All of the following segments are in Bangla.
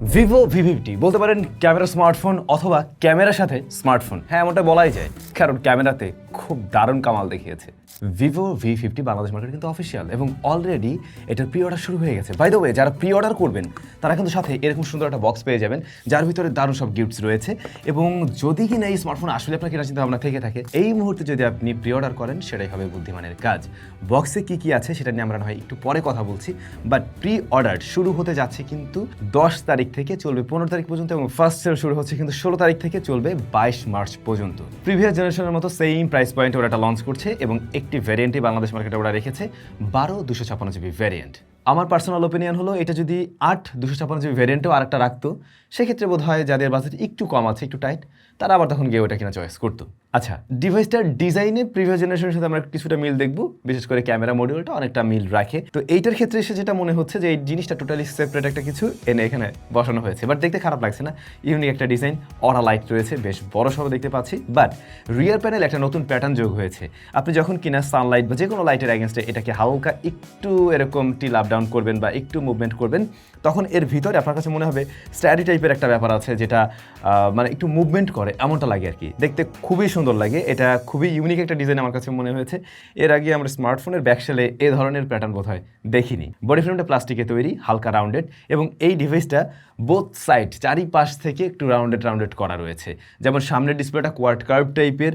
ভিভো ভি ফিফটি বলতে পারেন ক্যামেরা স্মার্টফোন অথবা ক্যামেরার সাথে স্মার্টফোন। হ্যাঁ এমনটা বলাই যায়। কারণ ক্যামেরাতে খুব দারুণ কামাল দেখিয়েছে। Vivo V fifty Bangladesh market কিন্তু অফিসিয়াল এবং অলরেডি এটার প্রি অর্ডার শুরু হয়ে গেছে। বাই দ্য ওয়ে যারা প্রি অর্ডার করবেন, তারা কিন্তু সাথে এরকম সুন্দর একটা বক্স পেয়ে যাবেন, যার ভিতরে দারুণ সব গিফটস রয়েছে এবং যদি কিনা এই স্মার্টফোন আসলে আপনার কেনার চিন্তা ভাবনা থেকে থাকে, এই মুহূর্তে যদি আপনি প্রি অর্ডার করেন, সেটাই হবে বুদ্ধিমানের কাজ। বক্সে কি কি আছে সেটা নিয়ে আমরা হয় একটু পরে কথা বলছি বাট প্রি অর্ডার শুরু হতে যাচ্ছে কিন্তু দশ তারিখ থেকে চলবে, পনেরো তারিখ পর্যন্ত এবং ফার্স্ট সেল শুরু হচ্ছে কিন্তু ষোলো তারিখ থেকে চলবে বাইশ মার্চ পর্যন্ত। প্রিভিয়াস জেনারেশনের মতো সেম প্রাইস পয়েন্ট ওরা এটা লঞ্চ করছে এবং একটি ভ্যারিয়েন্টই বাংলাদেশ মার্কেটে ওরা রেখেছে, বারো দুশো ছাপান্ন জিবি ভ্যারিয়েন্ট আমার পার্সোনাল ওপিনিয়ন হলো, এটা যদি আট দুশো ছাপান্ন জিবি ভ্যারিয়েন্টও আরেকটা রাখতো, সেক্ষেত্রে বোধ হয় যাদের বাজেট একটু কম আছে, একটু টাইট তারা আবার তখন গিয়ে ওটা কিনা চয়েস করতো। আচ্ছা ডিভাইসটার ডিজাইনে প্রিভিয়াস জেনারেশনের সাথে আমরা কিছুটা মিল দেখব, বিশেষ করে ক্যামেরা মডিউলটা অনেকটা মিল রাখে। তো এইটার ক্ষেত্রে এসে যেটা মনে হচ্ছে যে, এই জিনিসটা টোটালি সেপারেট একটা কিছু এনে এখানে বসানো হয়েছে। বাট দেখতে খারাপ লাগছে না ইউনিক একটা ডিজাইন অরা লাইট রয়েছে, বেশ বড় সড়ো দেখতে পাচ্ছি। বাট রিয়ার প্যানেল একটা নতুন প্যাটার্ন যোগ হয়েছে। আপনি যখন কিনা সানলাইট বা যে কোনো লাইটের অ্যাগেনস্টে এটাকে হালকা একটু এরকম টিল আপ ডাউন করবেন বা একটু মুভমেন্ট করবেন, তখন এর ভিতরে আপনার কাছে মনে হবে স্ট্যাডি টাইপের একটা ব্যাপার আছে যেটা মানে একটু মুভমেন্ট করে। এমনটা লাগে আর কি। দেখতে খুবই সুন্দর লাগে। এটা খুবই ইউনিক একটা ডিজাইন আমার কাছে মনে হয়েছে। এর আগে আমরা স্মার্টফোনের ব্যাকশেলে এ ধরনের প্যাটার্ন বোধ হয় দেখিনি। বডি ফ্রেমটা প্লাস্টিকে তৈরি, হালকা রাউন্ডেড এবং এই ডিভাইসটা বোথ সাইড চারিপাশ থেকে একটু রাউন্ডেড রাউন্ডেড করা রয়েছে। যেমন সামনের ডিসপ্লেটা কোয়ার্ড কার্ভ টাইপের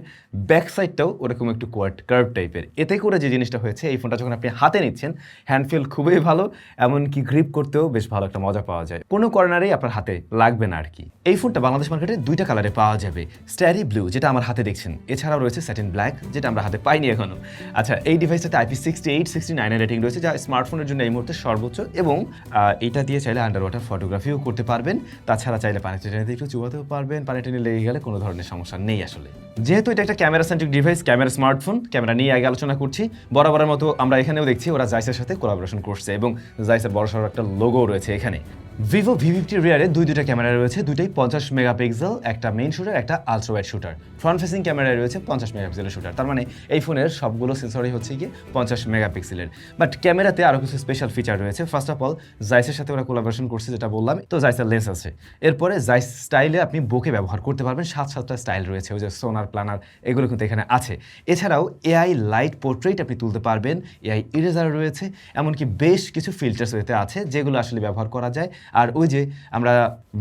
ব্যাক সাইডটাও ওরকম একটু কোয়ার্ড কার্ভ টাইপের এতে করে যে জিনিসটা হয়েছে, এই ফোনটা যখন আপনি হাতে নিচ্ছেন হ্যান্ডফিল খুবই ভালো, এমনকি গ্রিপ করতেও বেশ ভালো একটা মজা পাওয়া যায়। কোনো কর্নারেই আপনার হাতে লাগবে না আর কি। এই ফোনটা বাংলাদেশ মার্কেটে দুইটা কালারে পাওয়া যাবে। স্ট্যারি ব্লু যেটা আমার হাতে দেখছেন। এছাড়াও রয়েছে স্যাটিন ব্ল্যাক যেটা আমরা হাতে পাইনি এখনও আচ্ছা এই ডিভাইসটাতে আইপি সিক্সটি এইট সিক্সটি নাইনের রেটিং রয়েছে, যা স্মার্টফোনের জন্য এই মুহূর্তে সর্বোচ্চ এবং এটা দিয়ে চাইলে আন্ডার ওয়াটার ফটোগ্রাফিও করতে পারবেন। তাছাড়া চাইলে পানি টেনে একটু চুবাতেও পারবেন, পানি টেনে লেগে গেলে কোনো ধরনের সমস্যা নেই আসলে। যেহেতু এটা একটা camera centric device camera smartphone camera নিয়ে আগে আলোচনা করছি। বরাবরের মতো আমরা এখানেও দেখছি, ওরা জাইসের সাথে কোলাবোরেশন করছে এবং জাইসের বড় সড়ো একটা লোগো রয়েছে এখানে। ভিভো ভি ফিফটি রিয়ারে দুই দুইটা ক্যামেরা রয়েছে, দুইটাই পঞ্চাশ মেগাপিক্সেল একটা মেইন শুটার একটা আলট্রা শুটার ফ্রন্ট ফেসিং ক্যামেরায় রয়েছে পঞ্চাশ মেগাপিক্সেলের শুটার তার মানে এই ফোনের সবগুলো সেন্সরই হচ্ছে গিয়ে পঞ্চাশ মেগাপিক্সেলের বাট ক্যামেরাতে আরও কিছু স্পেশাল ফিচার রয়েছে। ফার্স্ট অফ অল জাইসের সাথে ওরা কোলাবোরেশন করছে, যেটা বললাম। তো জাইসের লেন্স আছে। এরপরে জাইস স্টাইলে আপনি বোকে ব্যবহার করতে পারবেন। সাত সাতটা স্টাইল রয়েছে। ওই যে সোনার প্লানার এগুলো কিন্তু এখানে আছে। এছাড়াও এআই লাইট পোর্ট্রেট আপনি তুলতে পারবেন। এআই ইরেজার রয়েছে। এমনকি বেশ কিছু ফিল্টার্স এতে আছে, যেগুলো আসলে ব্যবহার করা যায়। আর ওই যে আমরা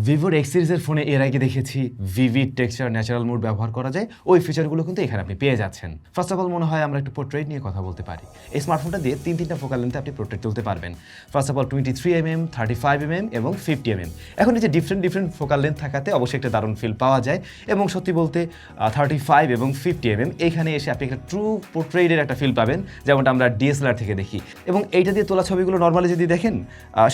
ভিভোর এক্স সিরিজের ফোনে এর আগে দেখেছি ভিভি টেক্সচার ন্যাচারাল মুড ব্যবহার করা যায়, ওই ফিচারগুলো কিন্তু এখানে আপনি পেয়ে যাচ্ছেন। ফার্স্ট অফ অল মনে হয় আমরা একটু পোর্ট্রেট নিয়ে কথা বলতে পারি। এই স্মার্টফোনটা দিয়ে তিন তিনটা ফোকাল লেন্থে আপনি পোর্ট্রেট তুলতে পারবেন। First of all twenty three M M thirty five M M এবং ফিফটি এম এম এখন এই যে ডিফারেন্ট ডিফারেন্ট ফোকাল লেন্থ থাকাতে অবশ্যই একটা দারুণ ফিল পাওয়া যায় এবং সত্যি বলতে থার্টি ফাইভ এবং ফিফটি এম এম এখানে এসে আপনি একটা ট্রু পোর্ট্রেটের একটা ফিল পাবেন, যেমনটা আমরা ডিএসএলআর থেকে দেখি। এবং এইটা দিয়ে তোলা ছবিগুলো নর্মালি যদি দেখেন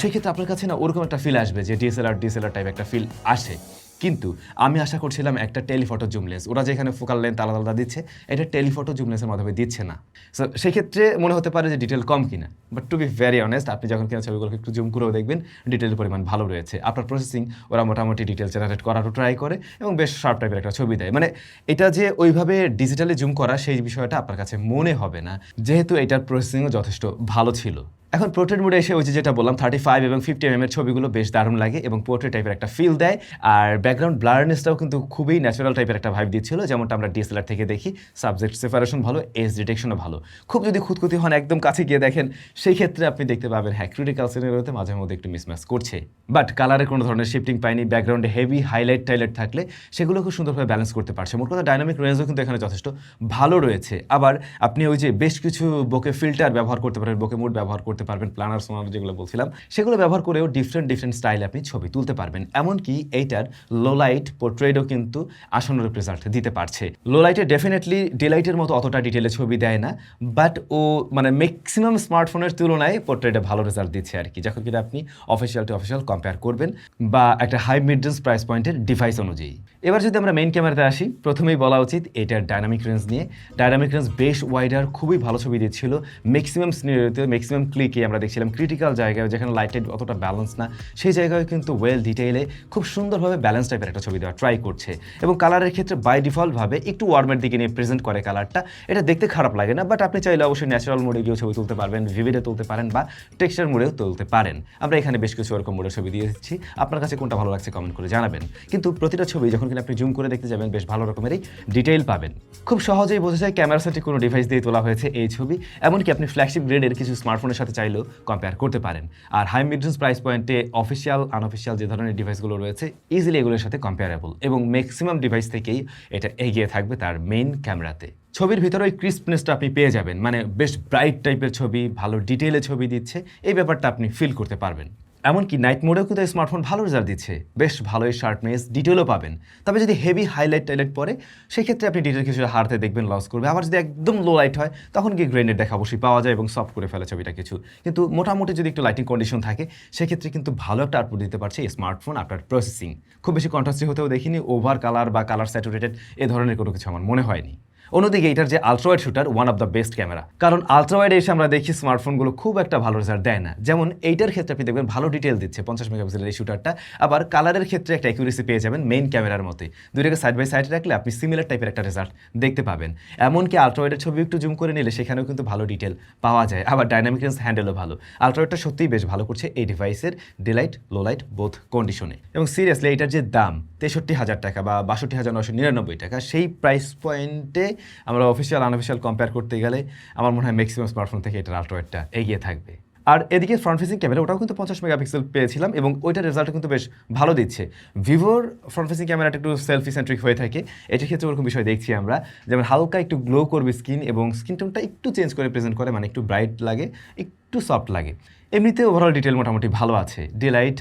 সেক্ষেত্রে আপনার কাছে না ওরকম একটা ফিল আসবে যে ডিএসএলআর ডিএসএলআর টাইপ একটা ফিল আসে। কিন্তু আমি আশা করছিলাম একটা টেলিফটো জুম লেন্স ওরা যেখানে ফোকাল লেন্থ আলাদা আলাদা দিচ্ছে, এটা টেলিফটো জুম লেন্সের মাধ্যমে দিচ্ছে না। সো সেক্ষেত্রে মনে হতে পারে যে ডিটেল কম কিনা। But to be very honest আপনি যখন কিনা ছবিগুলোকে একটু জুম করেও দেখবেন ডিটেলের পরিমাণ ভালো রয়েছে। আপনার প্রসেসিং ওরা মোটামুটি ডিটেল জেনারেট করারও ট্রাই করে এবং বেশ শার্প টাইপের একটা ছবি দেয়। মানে এটা যে ওইভাবে ডিজিটালি জুম করা, সেই বিষয়টা আপনার কাছে মনে হবে না। যেহেতু এটার প্রসেসিংও যথেষ্ট ভালো ছিল। এখন পোর্ট্রেট মোডে এসে ওই যেটা বললাম থার্টি ফাইভ এবং ফিফটি এম এর ছবিগুলো বেশ দারুণ লাগে এবং পোর্ট্রেট টাইপের একটা ফিল দেয়। আর ব্যাকগ্রাউন্ড ব্লারনেসটাও কিন্তু খুবই ন্যাচারাল টাইপের একটা ভাইব দিচ্ছিল, যেমনটা আমরা ডিএসএলআর থেকে দেখি। সাবজেক্ট সেপারেশন ভালো এজ ডিটেকশনও ভালো। খুব যদি খুঁতখুতি হন, একদম কাছে গিয়ে দেখেন, সেই ক্ষেত্রে আপনি দেখতে পাবেন হ্যাঁ ক্রিটিক্যাল সিনেরোতে মাঝে মধ্যে একটু মিসম্যাচ করছে। বাট কালারে কোনো ধরনের শিফটিং পাইনি ব্যাকগ্রাউন্ডে হেভি হাইলাইট টাইলাইট থাকলে সেগুলো খুব সুন্দরভাবে ব্যালেন্স করতে পারছে। মোট কথা ডাইনামিক রেঞ্জও কিন্তু এখানে যথেষ্ট ভালো রয়েছে। আবার আপনি ওই যে বেশ কিছু বোকে ফিল্টার ব্যবহার করতে পারেন, বোকে মুড ব্যবহার করতে পারবেন প্লানার সোনার যেগুলো বলছিলাম, সেগুলো ব্যবহার করেও ডিফারেন্ট ডিফারেন্ট স্টাইলে আপনি ছবি তুলতে পারবেন। এমনকি এইটার লো লাইট পোর্ট্রেটও কিন্তু আসন্ন রেজাল্ট দিতে পারছে। লোলাইটে ডেফিনেটলি ডিলাইটের মতো অতটা ডিটেলে ছবি দেয় না বাট ও মানে ম্যাক্সিমাম স্মার্টফোনের তুলনায় পোর্ট্রেটে ভালো রেজাল্ট দিচ্ছে আর কি। যখন কিনা আপনি অফিসিয়াল টু অফিসিয়াল কম্পেয়ার করবেন বা একটা হাই মিড রেঞ্জ প্রাইস পয়েন্টের ডিভাইস অনুযায়ী। এবার যদি আমরা মেইন ক্যামেরাতে আসি, প্রথমেই বলা উচিত এটার ডায়নামিক রেঞ্জ নিয়ে। ডায়নামিক রেঞ্জ বেশ ওয়াইডার খুবই ভালো ছবি দিচ্ছিল। ম্যাক্সিমাম সিনারিওতে ম্যাক্সিমাম ক্লিক দিকে আমরা দেখছিলাম ক্রিটিক্যাল জায়গায় যেখানে লাইট টাইট অতটা ব্যালেন্স না, সেই জায়গায় কিন্তু ওয়েল ডিটেইলে খুব সুন্দরভাবে ব্যালেন্স টাইপের একটা ছবি দেওয়া ট্রাই করছে। এবং কালারের ক্ষেত্রে বাই ডিফল্টভাবে একটু ওয়ার্মের দিকে নিয়ে প্রেজেন্ট করে কালারটা এটা দেখতে খারাপ লাগে না বাট আপনি চাইলে অবশ্যই ন্যাচারাল মোডে গিয়েও ছবি তুলতে পারবেন ভিভিডে তুলতে পারেন বা টেক্সচার মোডেও তুলতে পারেন। আমরা এখানে বেশ কিছু এরকম মোডের ছবি দিয়েছি আপনার কাছে কোনটা ভালো লাগছে কমেন্ট করে জানাবেন। কিন্তু প্রতিটা ছবি যখন কিনা আপনি জুম করে দেখতে যাবেন, বেশ ভালো রকমেরই ডিটেইল পাবেন। খুব সহজেই বোঝা যায় ক্যামেরা সেটে কোনো ডিভাইস দিয়ে তোলা হয়েছে এই ছবি। এমনকি আপনি ফ্ল্যাগশিপ গ্রেডের কিছু স্মার্টফোনের সাথে চাইলেও কম্পেয়ার করতে পারেন। আর হাই মিড প্রাইস পয়েন্টে অফিসিয়াল আনঅফিসিয়াল যে ধরনের ডিভাইসগুলো রয়েছে ইজিলি এগুলোর সাথে কম্পেয়ারেবল এবং ম্যাক্সিমাম ডিভাইস থেকেই এটা এগিয়ে থাকবে তার মেইন ক্যামেরাতে ছবির ভিতরে ওই ক্রিস্পনেসটা আপনি পেয়ে যাবেন। মানে বেশ ব্রাইট টাইপের ছবি, ভালো ডিটেলে ছবি দিচ্ছে, এই ব্যাপারটা আপনি ফিল করতে পারবেন। এমনকি নাইট মোডেও কিন্তু স্মার্টফোন ভালো রেজাল্ট দিচ্ছে। বেশ ভালোই শার্পনেস ডিটেলও পাবেন। তবে যদি হেভি হাইলাইট টাইলাইট পরে, সেক্ষেত্রে আপনি ডিটেল কিছু হারতে দেখবেন লস করবে। আবার যদি একদম লো লাইট হয়, তখন গিয়ে গ্রেনের দেখা অবশ্যই পাওয়া যায় এবং সফট করে ফেলে ছবিটা কিছু। কিন্তু মোটামুটি যদি একটু লাইটিং কন্ডিশন থাকে, সেক্ষেত্রে কিন্তু ভালো একটা আউটপুট দিতে পারছে এই স্মার্টফোন আপনার প্রসেসিং খুব বেশি কন্ট্রাস্টি হতেও দেখিনি ওভার কালার বা কালার স্যাচুরেটেড এ ধরনের কোনো কিছু আমার মনে হয়নি। অন্যদিকে এটার যে ultrawide shooter one of the best camera কারণ আলট্রাওয়াইড এসে আমরা দেখি স্মার্টফোনগুলো খুব একটা ভালো রেজাল্ট দেয় না। যেমন এইটার ক্ষেত্রে আপনি দেখবেন ভালো ডিটেল দিচ্ছে, পঞ্চাশ মেগাপিক্সেলের এই শুটারটা আবার কালারের ক্ষেত্রে একটা অ্যাকুরেসি পেয়ে যাবেন মেইন ক্যামেরার মতোই। দুইটাকে সাইড বাই সাইড রাখলে আপনি সিমিলার টাইপের একটা রেজাল্ট দেখতে পাবেন। এমনকি আলট্রাওয়াইডের ছবি একটু জুম করে নিলে সেখানেও কিন্তু ভালো ডিটেল পাওয়া যায়। আবার ডাইনামিক রেঞ্জ হ্যান্ডেলও ভালো। আলট্রাওয়াইডটা সত্যিই বেশ ভালো করছে এই ডিভাইসের ডিলাইট লো লাইট বোথ কন্ডিশনে এবং সিরিয়াসলি এটার যে দাম তেষট্টি হাজার টাকা বা বাষট্টি হাজার নশো নিরানব্বই টাকা, সেই প্রাইস পয়েন্টে আমরা অফিসিয়াল আনঅফিসিয়াল কম্পেয়ার করতে গেলে আমার মনে হয় ম্যাক্সিমাম স্মার্টফোন থেকে এটার আলট্রাওয়েডটা এগিয়ে থাকবে। আর এদিকে ফ্রন্ট ফেসিং ক্যামেরা ওটাও কিন্তু পঞ্চাশ মেগাপিক্সেল পেয়েছিলাম এবং ওইটার রেজাল্ট কিন্তু বেশ ভালো দিচ্ছে। ভিভোর ফ্রন্ট ফেসিং ক্যামেরাটা একটু সেলফি সেন্ট্রিক হয়ে থাকে। এটার ক্ষেত্রে ওরকম বিষয় দেখছি আমরা, যেমন হালকা একটু গ্লো করবে স্কিন এবং স্কিন টোনটা একটু চেঞ্জ করে প্রেজেন্ট করে মানে একটু ব্রাইট লাগে, একটু সফট লাগে। এমনিতে ওভারঅল ডিটেল মোটামুটি ভালো আছে। ডিলাইট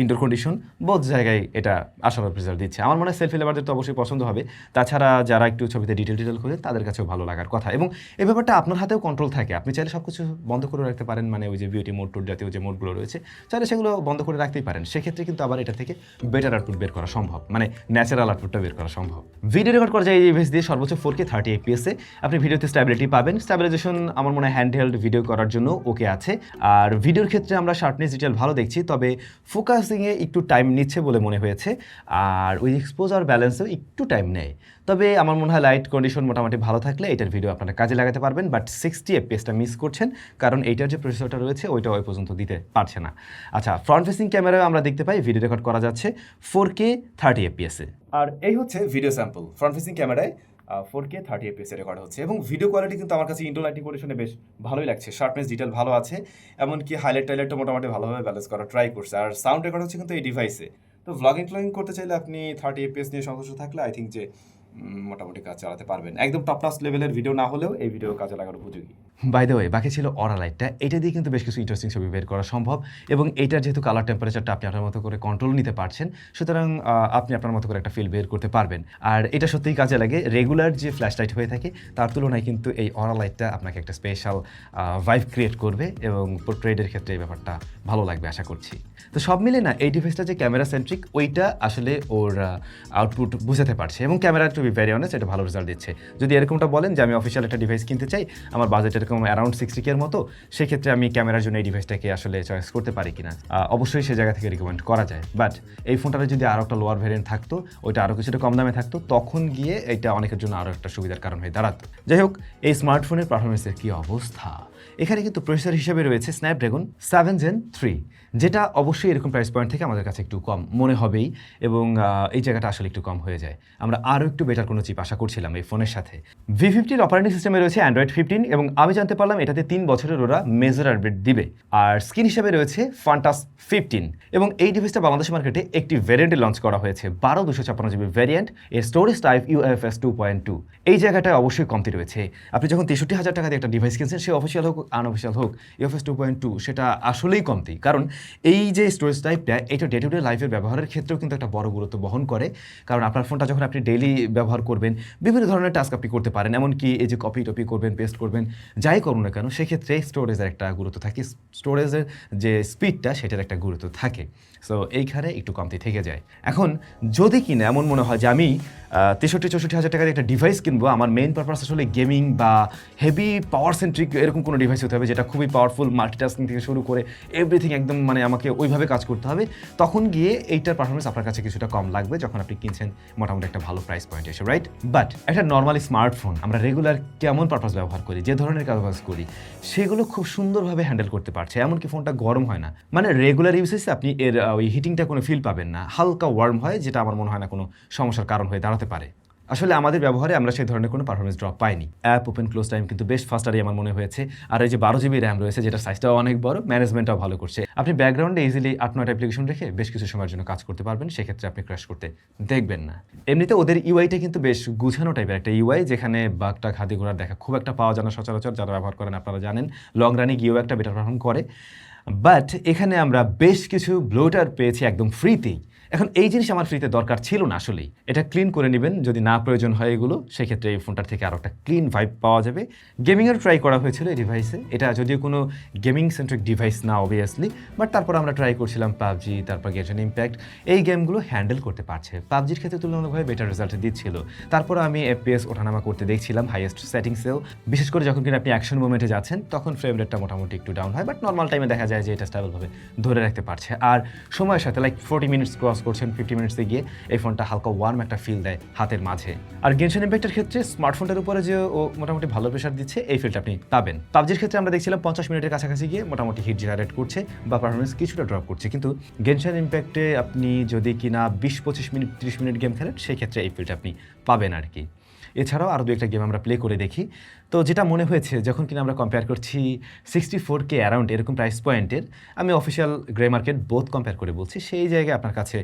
ইনডোর কন্ডিশন বোধ জায়গায় এটা আশাবাদ রেজাল্ট দিচ্ছে। আমার মনে হয় সেলফি লেবারদের তো অবশ্যই পছন্দ হবে। তাছাড়া যারা একটু ছবিতে ডিটেল ডিটেল করে তাদের কাছেও ভালো লাগার কথা। এবং এই ব্যাপারটা আপনার হাতেও কন্ট্রোল থাকে। আপনি চাইলে সব কিছু বন্ধ করে রাখতে পারেন মানে ওই যে বিউটি মোড টোড জাতীয় যে মোডগুলো রয়েছে, চাইলে সেগুলো বন্ধ করে রাখতেই পারেন। সেক্ষেত্রে কিন্তু আবার এটা থেকে বেটার আউটপুট বের করা সম্ভব। মানে ন্যাচারাল আউটপুটটা বের করা সম্ভব। ভিডিও রেকর্ড করা যায় এই ডিভাইস দিয়ে সর্বোচ্চ ফোর কে থার্টি এপিএসে আপনি ভিডিওতে স্ট্যাবিলিটি পাবেন। স্ট্যাবিলাইজেশন আমার মনে হয় হ্যান্ডহেল্ড ভিডিও করার জন্য ওকে আছে। আর ভিডিওর ক্ষেত্রে আমরা শার্পনেস ডিটেল ভালো দেখছি, তবে ফোকাসিংয়ে একটু টাইম নিচ্ছে বলে মনে হয়েছে, আর ওই এক্সপোজার ব্যালেন্সেও একটু টাইম নেয়। তবে আমার মনে হয় লাইট কন্ডিশন মোটামুটি ভালো থাকলে এটার ভিডিও আপনারা কাজে লাগাতে পারবেন, বাট সিক্সটি এফপিএসটা মিস করছেন, কারণ এইটার যে প্রসেসরটা রয়েছে ওইটা ওই পর্যন্ত দিতে পারছে না। আচ্ছা ফ্রন্ট ফেসিং ক্যামেরায় আমরা দেখতে পাই ভিডিও রেকর্ড করা যাচ্ছে ফোর কে থার্টি এফপিএসে আর এই হচ্ছে ভিডিও স্যাম্পল ফ্রন্ট ফেসিং ক্যামেরায় ফোর কে থার্টি এপিএসে রেকর্ড হচ্ছে। এবং ভিডিও কোয়ালিটি কিন্তু আমার কাছে ইন্ডো লাইটিং কন্ডিশনে বেশ ভালোই লাগছে। শার্পনেস ডিটেল ভালো আছে, এমনকি হাইলাইট টাইলাইটটা মোটামুটি ভালোভাবে ব্যালেন্স করা ট্রাই করছে। আর সাউন্ড রেকর্ড হচ্ছে কিন্তু এই ডিভাইসে তো ভ্লগিং ফ্লগিং করতে চাইলে আপনি থার্টি এপিএস নিয়ে সন্তুষ্ট থাকলে আই থিঙ্ক যে মোটামুটি কাজ চালাতে পারবেন। একদম টপ ক্লাস লেভেলের ভিডিও না হলেও এই ভিডিও কাজে লাগার উপযোগী। বাই দ্য ওয়ে বাকি ছিল অরা লাইটটা এটা দিয়ে কিন্তু বেশ কিছু ইন্টারেস্টিং ছবি বের করা সম্ভব এবং এইটার যেহেতু কালার টেম্পারেচারটা আপনি আপনার মতো করে কন্ট্রোল নিতে পারছেন, সুতরাং আপনি আপনার মতো করে একটা ফিল বের করতে পারবেন। আর এটা সত্যিই কাজে লাগে। রেগুলার যে ফ্ল্যাশ লাইট হয়ে থাকে, তার তুলনায় কিন্তু এই অরা লাইটটা আপনাকে একটা স্পেশাল ভাইভ ক্রিয়েট করবে এবং পোর্ট্রেডের ক্ষেত্রে এই ব্যাপারটা ভালো লাগবে, আশা করছি। তো সব মিলে না, এই ডিভাইসটা যে ক্যামেরা সেন্ট্রিক ওইটা আসলে ওর আউটপুট বুঝাতে পারছে এবং camera to be very honest এটা ভালো রেজাল্ট দিচ্ছে। যদি এরকমটা বলেন যে আমি অফিসিয়াল একটা ডিভাইস কিনতে চাই, আমার বাজেট এরকম অ্যারাউন্ড সিক্সটি কের মতো, সেক্ষেত্রে আমি ক্যামেরার জন্য এই ডিভাইসটাকে আসলে চয়েস করতে পারি কিনা অবশ্যই সে জায়গা থেকে রিকমেন্ড করা যায়। বাট এই ফোনটাতে যদি আরও একটা লোয়ার ভ্যারিয়েন্ট থাকতো, ওইটা আরও কিছুটা কম দামে থাকতো, তখন গিয়ে এটা অনেকের জন্য আরও একটা সুবিধার কারণ হয়ে দাঁড়াতো। যাই হোক, এই স্মার্টফোনের পারফরমেন্সের কী অবস্থা? এখানে কিন্তু প্রসেসর হিসেবে রয়েছে স্ন্যাপড্রাগন সেভেন জেন থ্রি যেটা অবশ্যই এরকম প্রাইস পয়েন্ট থেকে আমাদের কাছে একটু কম মনে হবেই এবং এই জায়গাটা আসলে একটু কম হয়ে যায়। আমরা আরও একটু বেটার কোনো চিপ আশা করছিলাম এই ফোনের সাথে। ভি ফিফটির অপারেটিং সিস্টেমে রয়েছে অ্যান্ড্রয়েড ফিফটিন এবং আমি জানতে পারলাম এটাতে তিন বছরের ওরা মেজার আপডেট দিবে। আর স্ক্রিন হিসেবে রয়েছে ফান্টাস ফিফটিন এবং এই ডিভাইসটা বাংলাদেশ মার্কেটে একটি ভ্যারিয়েন্টে লঞ্চ করা হয়েছে, বারো দুশো ছাপ্পান্ন জিবি ভ্যারিয়েন্ট এর storage type UFS two point two এই জায়গাটায় অবশ্যই কমতি রয়েছে। আপনি যখন তেষট্টি হাজার টাকা দিয়ে একটা ডিভাইস কিনছেন, সে অফিসিয়াল হোক আনঅফিসিয়াল হোক ইউএফএস টু পয়েন্ট টু সেটা আসলেই কমতি। কারণ এই যে স্টোরেজ টাইপটা এটা ডে টু ডে লাইফের ব্যবহারের ক্ষেত্রেও কিন্তু একটা বড় গুরুত্ব বহন করে। কারণ আপনার ফোনটা যখন আপনি ডেইলি ব্যবহার করবেন, বিভিন্ন ধরনের টাস্ক আপনি করতে পারেন। এমনকি এই যে কপি টপি করবেন পেস্ট করবেন, যাই করুন না কেন, সেক্ষেত্রে স্টোরেজের একটা গুরুত্ব থাকে। স্টোরেজের যে স্পিডটা সেটার একটা গুরুত্ব থাকে। সো এইখানে একটু কমতি থেকে যায়। এখন, যদি কিনা এমন মনে হয় যে আমি তেষট্টি, চৌষট্টি হাজার টাকার একটা ডিভাইস কিনবো, আমার মেইন পারপাস আসলে গেমিং বা হেভি পাওয়ার সেন্ট্রিক এরকম কোনো ডিভাইস হতে হবে, যেটা খুবই পাওয়ারফুল মাল্টিটাস্কিং থেকে শুরু করে এভরিথিং একদম মানে আমাকে ওইভাবে কাজ করতে হবে। তখন গিয়ে এইটার পারফরমেন্স আপনার কাছে কিছুটা কম লাগবে যখন আপনি কিনছেন মোটামুটি একটা ভালো প্রাইস পয়েন্ট এসে রাইট বাট একটা নর্মালি স্মার্টফোন আমরা রেগুলার কেমন পারপাস ব্যবহার করি, যে ধরনের কাজ করি, সেগুলো খুব সুন্দরভাবে হ্যান্ডেল করতে পারছে। এমনকি ফোনটা গরম হয় না। মানে রেগুলার ইউসেসে আপনি এর ওই হিটিংটা কোনো ফিল পাবেন না। হালকা ওয়ার্ম হয়, যেটা আমার মনে হয় না কোনো সমস্যার কারণ হয়ে দাঁড়াতে পারে। আসলে আমাদের ব্যবহারে আমরা সেই ধরনের কোনো পারফরমেন্স ড্রপ পাইনি। অ্যাপ ওপেন ক্লোজ টাইম কিন্তু বেশ ফাস্টারই আমার মনে হয়েছে। আর এই যে বারো জিবি র্যাম রয়েছে যেটা সাইজটাও অনেক বড় ম্যানেজমেন্টটাও ভালো করছে। আপনি ব্যাকগ্রাউন্ডে ইজিলি আট নয়টা অ্যাপ্লিকেশন রেখে বেশ কিছু সময়ের জন্য কাজ করতে পারবেন, সেক্ষেত্রে আপনি ক্র্যাশ করতে দেখবেন না। এমনিতে ওদের ইউআইটা কিন্তু বেশ গুছানো টাইপের একটা ইউআই যেখানে বাঘটা খাদি ঘোড়ার দেখা খুব একটা পাওয়া যায় না সচরাচর, যারা ব্যবহার করেন আপনারা জানেন। লং রানে গিয়েও একটা বেটার পারফর্ম করে। বাট এখানে আমরা বেশ কিছু ব্লোটার পেয়েছি একদম ফ্রিতেই এখন এই জিনিস আমার ফ্রিতে দরকার ছিল না আসলেই। এটা ক্লিন করে নেবেন, যদি না প্রয়োজন হয় এগুলো, সেক্ষেত্রে এই ফোনটার থেকে আরও একটা ক্লিন ভাইব পাওয়া যাবে। গেমিংয়ের ট্রাই করা হয়েছিল এই ডিভাইসে এটা যদিও কোনো গেমিং সেন্ট্রিক ডিভাইস না অবভিয়াসলি বাট তারপর আমরা ট্রাই করছিলাম পাবজি, তারপর গেটেন ইম্প্যাক্ট এই গেমগুলো হ্যান্ডেল করতে পারছে। পাবজির ক্ষেত্রে তুলনামূলকভাবে বেটার রেজাল্ট দিচ্ছিল। তারপর আমি এফপিএস ওঠানামা করতে দেখছিলাম হাইয়েস্ট সেটিংসেও বিশেষ করে যখন কিনা আপনি অ্যাকশন মুভমেন্টে যাচ্ছেন, তখন ফ্রেম রেটটা মোটামুটি একটু ডাউন হয় বাট নর্মাল টাইমে দেখা যায় যে এটা স্টেবলভাবে ধরে রাখতে পারছে। আর সময়ের সাথে লাইক ফোর্টি মিনিটস ক্রস করছেন ফিফটি মিনিটসে গিয়ে এই ফোনটা হালকা ওয়ার্ম একটা ফিল দেয় হাতের মাঝে। আর গেনশন ইম্প্যাক্টের ক্ষেত্রে স্মার্টফোনটার উপরে যে ও মোটামুটি ভালো প্রেশার দিচ্ছে, এই ফিলটা আপনি পাবেন। পাবজির ক্ষেত্রে আমরা দেখছিলাম পঞ্চাশ মিনিটের কাছাকাছি গিয়ে মোটামুটি হিট জেনারেট করছে বা পারফরমেন্স কিছুটা ড্রপ করছে। কিন্তু গেনশন ইম্প্যাক্টে আপনি যদি কিনা বিশ, পঁচিশ মিনিট, তিরিশ মিনিট গেম খেলেন, সেই ক্ষেত্রে এই ফিলটা আপনি পাবেন আর কি এছাড়াও আরও দু একটা গেম আমরা প্লে করে দেখি। তো যেটা মনে হয়েছে, যখন কিনা আমরা কম্পেয়ার করছি সিক্সটি ফোর কে অ্যারাউন্ড এরকম প্রাইস পয়েন্টের আমি অফিসিয়াল গ্রে মার্কেট বোধ কম্পেয়ার করে বলছি। সেই জায়গায় আপনার কাছে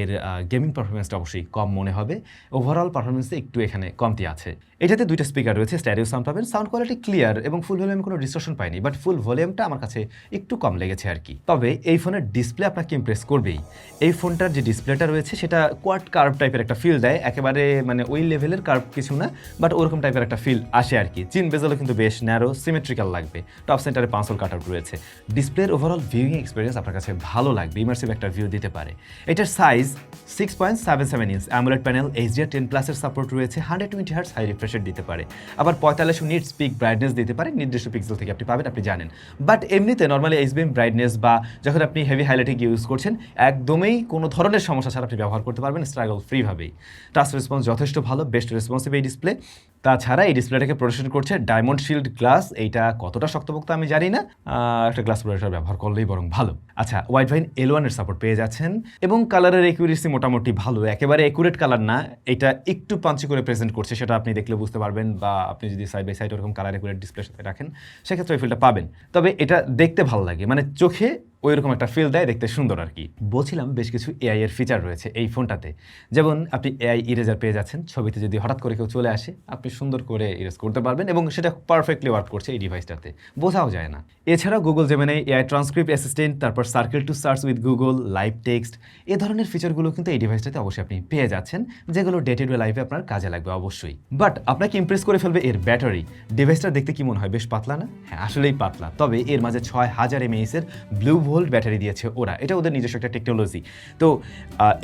এর গেমিং পারফরমেন্সটা অবশ্যই কম মনে হবে। ওভারঅল পারফরমেন্সে একটু এখানে কমতি আছে। এটাতে দুইটা স্পিকার রয়েছে স্ট্যাডিও সাউন্ড পাবেন সাউন্ড কোয়ালিটি ক্লিয়ার এবং ফুল ভলিউম কোনো ডিস্ট্রাকশন পাইনি বাট ফুল ভলিউমটা আমার কাছে একটু কম লেগেছে আর কি। তবে এই ফোনের ডিসপ্লে আপনাকে ইমপ্রেস করবেই। এই ফোনটার যে ডিসপ্লেটা রয়েছে, সেটা কোয়াড কার্ভ টাইপের একটা ফিল দেয়। একেবারে মানে ওই লেভেলের কার্ভ কিছু না বাট ওরকম টাইপের একটা ফিল আসে আর কি। চিন বেজলও কিন্তু বেশ ন্যারো সিমেট্রিক্যাল লাগবে। টপ সেন্টারে পাঁচল কাট আউট রয়েছে। ডিসপ্লের ওভারঅল ভিউইং এক্সপিরিয়েন্স আপনার কাছে ভালো লাগবে ইমার্সিভ একটা ভিউ দিতে পারে। এটার size six point seven seven inch AMOLED panel HDR ten প্লাসের সাপোর্ট রয়েছে hundred twenty hertz high refresher দিতে পারে। আবার পঁয়তাল্লিশ নিট স্পিক ব্রাইটনেস দিতে পারে, নির্দিষ্ট পিক্সেল থেকে আপনি পাবেন, আপনি জানেন। বাট এমনিতে নর্মালি এইচবিএম ব্রাইটনেস বা যখন আপনি হেভি হাইলাইটিং ইউজ করছেন, একদমই কোনো ধরনের সমস্যা ছাড়া আপনি ব্যবহার করতে পারবেন স্ট্রাগল ফ্রিভাবেই টাচ রেসপন্স যথেষ্ট ভালো বেস্ট রেসপন্সিভ এই ডিসপ্লে তাছাড়া এই ডিসপ্লেটাকে প্রোটেকশন করছে ডায়মন্ড শিল্ড গ্লাস এইটা কতটা শক্তপোক্ত আমি জানি না। একটা গ্লাস প্রোটেক্টর ব্যবহার করলেই বরং ভালো। আচ্ছা হোয়াইট ভাইন এল ওয়ানের সাপোর্ট পেয়ে যাচ্ছেন এবং কালারের একুরেসি মোটামুটি ভালো। একেবারে একুরেট কালার না, এটা একটু পাঞ্চি করে প্রেজেন্ট করছে, সেটা আপনি দেখলে বুঝতে পারবেন বা আপনি যদি সাইড বাই সাইড ওরকম কালার একুরেট ডিসপ্লের সাথে রাখেন, সেক্ষেত্রে ওই ফিলটা পাবেন। তবে এটা দেখতে ভালো লাগে। মানে চোখে ওই রকম একটা ফিল দেয় দেখতে সুন্দর আর কি। বলছিলাম বেশ কিছু এআই এর ফিচার রয়েছে এই ফোনটাতে। যেমন আপনি এআই ইরেজার পেয়ে যাচ্ছেন, ছবিতে যদি হঠাৎ করে কেউ চলে আসে, আপনি সুন্দর করে ইরেজ করতে পারবেন এবং সেটা পারফেক্টলি ওয়ার্ক করছে এই ডিভাইসটাতে বোঝাও যায় না। এছাড়াও Google Gemini AI transcript assistant তারপর circle to search with Google live text এ ধরনের ফিচারগুলো কিন্তু এই ডিভাইসটাতে অবশ্যই আপনি পেয়ে যাচ্ছেন, যেগুলো ডে টু ডে লাইফে আপনার কাজে লাগবে অবশ্যই। বাট আপনাকে ইমপ্রেস করে ফেলবে এর ব্যাটারি ডিভাইসটা দেখতে কি মনে হয়? বেশ পাতলা না? হ্যাঁ আসলেই পাতলা। তবে এর মাঝে ছয় হাজার এমএএস এর ব্লু ভোল্ট ব্যাটারি দিয়েছে ওরা। এটা ওদের নিজস্ব একটা টেকনোলজি তো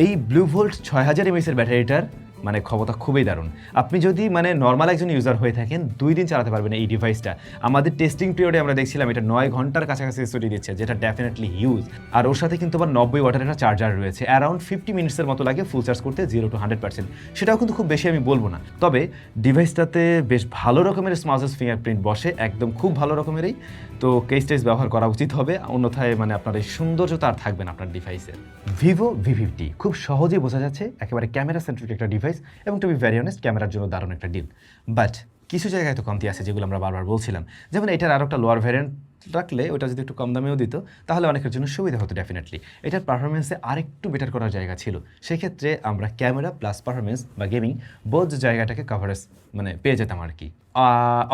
এই ব্লু ভোল্ট ছয় হাজার এমএসের এর ব্যাটারিটার মানে ক্ষমতা খুবই দারুণ। আপনি যদি মানে নর্মাল একজন ইউজার হয়ে থাকেন, দুই দিন চালাতে পারবেন এই ডিভাইসটা আমাদের টেস্টিং পিরিয়ডে আমরা দেখছিলাম, এটা নয় ঘণ্টার কাছাকাছি স্টোরি দিচ্ছে, যেটা ডেফিনেটলি হিউজ আর ওর সাথে কিন্তু আবার নব্বই ওয়াটার একটা চার্জার রয়েছে। অ্যারাউন্ড ফিফটি মিনিটসের মতো লাগে ফুল চার্জ করতে জিরো টু হান্ড্রেড পার্সেন্ট সেটাও কিন্তু খুব বেশি আমি বলব না। তবে ডিভাইসটাতে বেশ ভালো রকমের স্মার্টস ফিঙ্গারপ্রিন্ট বসে, একদম খুব ভালো রকমেরই। তো কেস টেস ব্যবহার করা উচিত হবে, অন্যথায় মানে আপনার এই সৌন্দর্যতা আর থাকবে না আপনার ডিভাইসের ভিভো ভি ফিফটি খুব সহজেই বোঝা যাচ্ছে, একেবারে ক্যামেরা সেন্ট্রিক একটা ডিভাইস এবং টু বি ভেরি অনেস্ট ক্যামেরার জন্য দারুণ একটা ডিল বাট কিছু জায়গায় তো কমতি আছে যেগুলো আমরা বারবার বলছিলাম। যেমন এটার আরও একটা লোয়ার ভ্যারিয়েন্ট রাখলে ওটা যদি একটু কম দামেও দিত, তাহলে অনেকের জন্য সুবিধা হতো ডেফিনেটলি এটার পারফরমেন্সে আরেকটু বেটার করার জায়গা ছিল। সেক্ষেত্রে আমরা ক্যামেরা প্লাস পারফরমেন্স বা গেমিং বোধ জায়গাটাকে কভারেজ মানে পেয়ে যেতাম আর কি।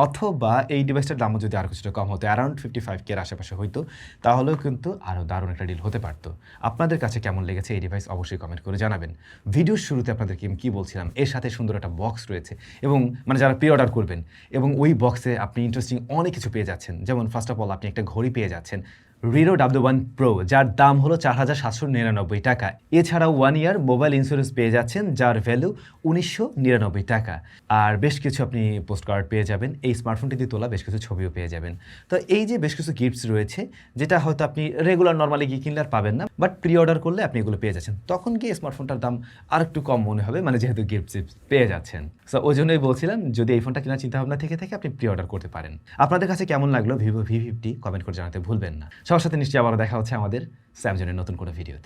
অথবা এই ডিভাইসটার দামও যদি আরও কিছুটা কম হতো অ্যারাউন্ড ফিফটি ফাইভ কের আশেপাশে হইতো, তাহলেও কিন্তু আরও দারুণ একটা ডিল হতে পারতো। আপনাদের কাছে কেমন লেগেছে এই ডিভাইস অবশ্যই কমেন্ট করে জানাবেন। ভিডিওর শুরুতে আপনাদেরকে আমি কী বলছিলাম, এর সাথে সুন্দর একটা বক্স রয়েছে এবং মানে যারা প্রি অর্ডার করবেন, এবং ওই বক্সে আপনি ইন্টারেস্টিং অনেক কিছু পেয়ে যাচ্ছেন। যেমন ফার্স্ট অফ অল আপনি একটা ঘড়ি পেয়ে যাচ্ছেন। রিরো ডাব্লিউ ওয়ান প্রো যার দাম হলো চার হাজার সাতশো নিরানব্বই টাকা। এছাড়াও ওয়ান ইয়ার মোবাইল ইন্স্যুরেন্স পেয়ে যাচ্ছেন, যার ভ্যালু উনিশশো নিরানব্বই টাকা। আর বেশ কিছু আপনি পোস্ট কার্ড পেয়ে যাবেন, এই স্মার্টফোনটি দিয়ে তোলা বেশ কিছু ছবিও পেয়ে যাবেন। তো এই যে বেশ কিছু গিফটস রয়েছে, যেটা হয়তো আপনি রেগুলার নর্মালি গিয়ে কিনলে আর পাবেন না বাট প্রি অর্ডার করলে আপনি এগুলো পেয়ে যাচ্ছেন। তখন গিয়ে স্মার্টফোনটার দাম আর একটু কম মনে হবে মানে যেহেতু গিফট পেয়ে যাচ্ছেন। সো ওই জন্যই বলছিলাম, যদি এই ফোনটা কেনার চিন্তা ভাবনা থেকে থেকে, আপনি প্রি অর্ডার করতে পারেন। আপনাদের কাছে কেমন লাগল ভিভো ভি ফিফটি কমেন্ট করে জানাতে ভুলবেন না। সবার সাথে নিশ্চয়ই আবারও দেখা হচ্ছে আমাদের স্যামজনের নতুন কোনো ভিডিওতে।